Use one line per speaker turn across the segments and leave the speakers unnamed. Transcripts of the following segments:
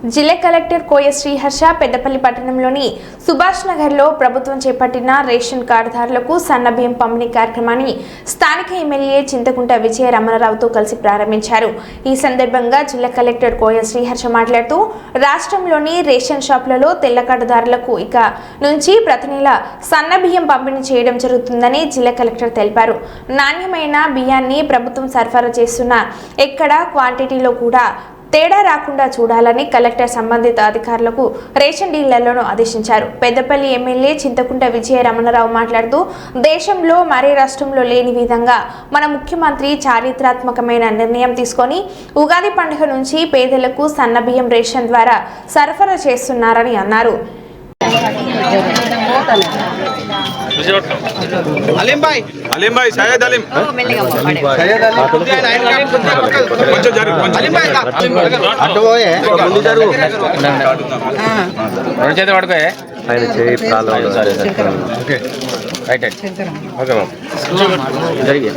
జిల్లా కలెక్టర్ కోయ శ్రీహర్ష పెద్దపల్లి పట్టణంలోని సుభాష్ నగర్లో ప్రభుత్వం చేపట్టిన రేషన్ కార్డుదారులకు సన్నబియ్యం పంపిణీ కార్యక్రమాన్ని స్థానిక ఎమ్మెల్యే చింతకుంట విజయ రమణరావుతో కలిసి ప్రారంభించారు. ఈ సందర్భంగా జిల్లా కలెక్టర్ కోయ శ్రీహర్ష మాట్లాడుతూ రాష్ట్రంలోని రేషన్ షాపులలో తెల్ల కార్డుదారులకు ఇక నుంచి ప్రతి నెల సన్నబియ్యం పంపిణీ చేయడం జరుగుతుందని జిల్లా కలెక్టర్ తెలిపారు. నాణ్యమైన బియ్యాన్ని ప్రభుత్వం సరఫరా చేస్తున్న ఎక్కడ క్వాంటిటీలో కూడా తేడా రాకుండా చూడాలని కలెక్టర్ సంబంధిత అధికారులకు రేషన్ డీలర్లను ఆదేశించారు. పెద్దపల్లి ఎమ్మెల్యే చింతకుంట విజయ రమణరావు మాట్లాడుతూ దేశంలో మరే రాష్ట్రంలో లేని విధంగా మన ముఖ్యమంత్రి చారిత్రాత్మకమైన నిర్ణయం తీసుకొని ఉగాది పండుగ నుంచి పేదలకు సన్నబియ్యం రేషన్ ద్వారా సరఫరా చేస్తున్నారని అన్నారు.
అలీం భాయ్
అలీం భాయ్ సయ్యద్ అలీం. కొంచెం జరుగు.
అటు పోయే. ముందు జరుగు.
రెండు చేతులు పడుకోయే.
ఆయన చేయి ప్రాబ్లం
సరే సరే. రైట్. ఓకే బాబు. జరిగి.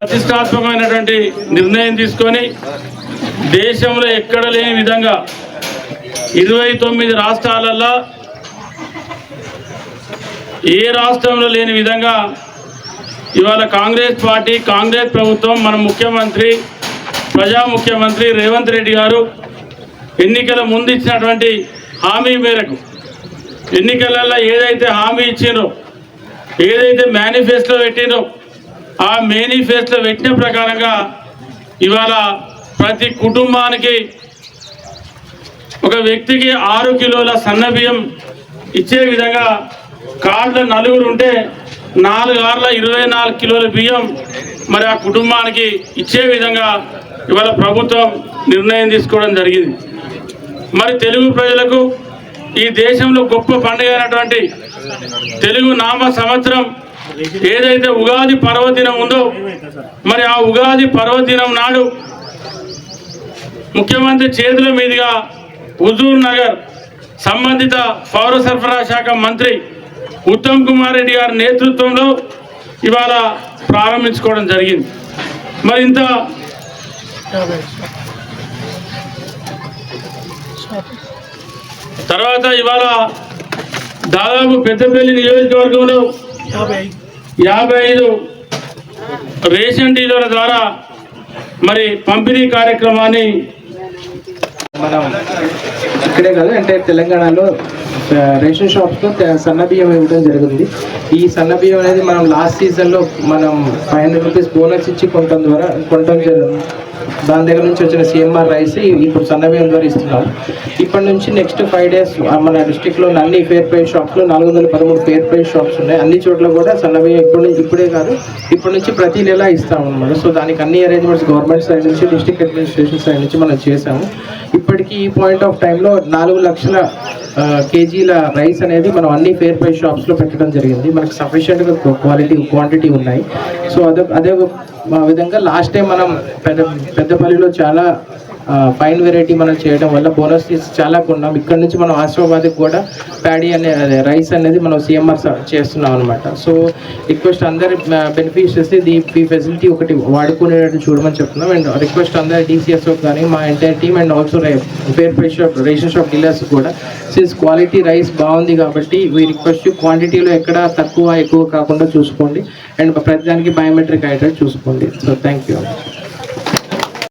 ప్రతిష్టాత్మకమైనటువంటి నిర్ణయం తీసుకొని దేశంలో ఎక్కడ లేని విధంగా ఇరవై తొమ్మిది రాష్ట్రాలలో ఏ రాష్ట్రంలో లేని విధంగా ఇవాళ కాంగ్రెస్ పార్టీ కాంగ్రెస్ ప్రభుత్వం మన ముఖ్యమంత్రి ప్రజా ముఖ్యమంత్రి రేవంత్ రెడ్డి గారు ఎన్నికల ముందు ఇచ్చినటువంటి హామీ మేరకు ఎన్నికలలో ఏదైతే హామీ ఇచ్చినో ఏదైతే మేనిఫెస్టో పెట్టినో ఆ మేనిఫెస్టో పెట్టిన ప్రకారంగా ఇవాళ ప్రతి కుటుంబానికి ఒక వ్యక్తికి ఆరు కిలోల సన్నబియ్యం ఇచ్చే విధంగా కార్డుల నలుగురు ఉంటే నాలుగు ఆరుల ఇరవై నాలుగు కిలోల బియ్యం మరి ఆ కుటుంబానికి ఇచ్చే విధంగా ఇవాళ ప్రభుత్వం నిర్ణయం తీసుకోవడం జరిగింది. మరి తెలుగు ప్రజలకు ఈ దేశంలో గొప్ప పండుగ అయినటువంటి తెలుగు నామ సంవత్సరం ఏదైతే ఉగాది పర్వదినం ఉందో మరి ఆ ఉగాది పర్వదినం నాడు ముఖ్యమంత్రి చేతుల మీదుగా హుజూర్ నగర్ సంబంధిత పౌర సరఫరా శాఖ మంత్రి ఉత్తమ్ కుమార్ రెడ్డి గారి నేతృత్వంలో ఇవాళ ప్రారంభించుకోవడం జరిగింది. మరి ఇంత తర్వాత ఇవాళ దాదాపు పెద్దపల్లి నియోజకవర్గంలో యాభై ఐదు. రేషన్ డీలర్ల ద్వారా మరి పంపిణీ కార్యక్రమాన్ని
మనం ఇక్కడే కాదు అంటే తెలంగాణలో రేషన్ షాప్స్లో తె- సన్న బియ్యం ఇవ్వడం జరిగింది ఈ సన్న బియ్యం అనేది మనం లాస్ట్ సీజన్లో మనం ఫైవ్ హండ్రెడ్ రూపీస్ బోనస్ ఇచ్చి కొనటం ద్వారా కొనటం జరిగింది దాని దగ్గర నుంచి వచ్చిన సిఎంఆర్ రైస్ ఇప్పుడు సన్న ద్వారా ఇస్తున్నాం ఇప్పటి నుంచి నెక్స్ట్ ఫైవ్ డేస్ మన డిస్టిక్లో అన్ని ఫేర్ ప్రైస్ షాప్స్లో నాలుగు వందల పదమూడు ఫేర్ ప్రైస్ షాప్స్ ఉన్నాయి. అన్ని చోట్ల కూడా సన్నవేయం ఇప్పుడు నుంచి ఇప్పుడే కాదు ఇప్పటి నుంచి ప్రతి నెల ఇస్తాం అనమాట సో దానికి అన్ని అరేంజ్మెంట్స్ గవర్నమెంట్ సైడ్ నుంచి డిస్ట్రిక్ట్ అడ్మినిస్ట్రేషన్ సైడ్ నుంచి మనం చేసాము ఇప్పటికి ఈ పాయింట్ ఆఫ్ టైంలో నాలుగు లక్షల కేజీల రైస్ అనేది మనం అన్ని ఫేర్ ప్రైస్ షాప్స్లో పెట్టడం జరిగింది. మనకు సఫిషియెంట్గా క్వాలిటీ క్వాంటిటీ ఉన్నాయి. సో అదే అదే విధంగా లాస్ట్ టైం మనం పెద్ద పెద్దపల్లిలో చాలా ఫైన్ వెరైటీ మనం చేయడం వల్ల బోనస్ చాలా కొన్నాం. ఇక్కడ నుంచి మనం ఆసిఫాబాద్కి కూడా ప్యాడీ అనే రైస్ అనేది మనం సిఎంఆర్ చేస్తున్నాం అనమాట సో రిక్వెస్ట్ అందరి బెనిఫిషియర్స్ ఈ ఈ ఫెసిలిటీ ఒకటి వాడుకునేటట్టు చూడమని చెప్తున్నాం. అండ్ రిక్వెస్ట్ అందరి డీసీఎస్ కానీ మా entire team and also fair price shop ration shop dealers కూడా సిన్స్ క్వాలిటీ రైస్ బాగుంది కాబట్టి వీ రిక్వెస్ట్ క్వాంటిటీలో ఎక్కడ తక్కువ ఎక్కువ కాకుండా చూసుకోండి. అండ్ ప్రతిదానికి బయోమెట్రిక్ అయ్యేటట్టు చూసుకోండి. So thank you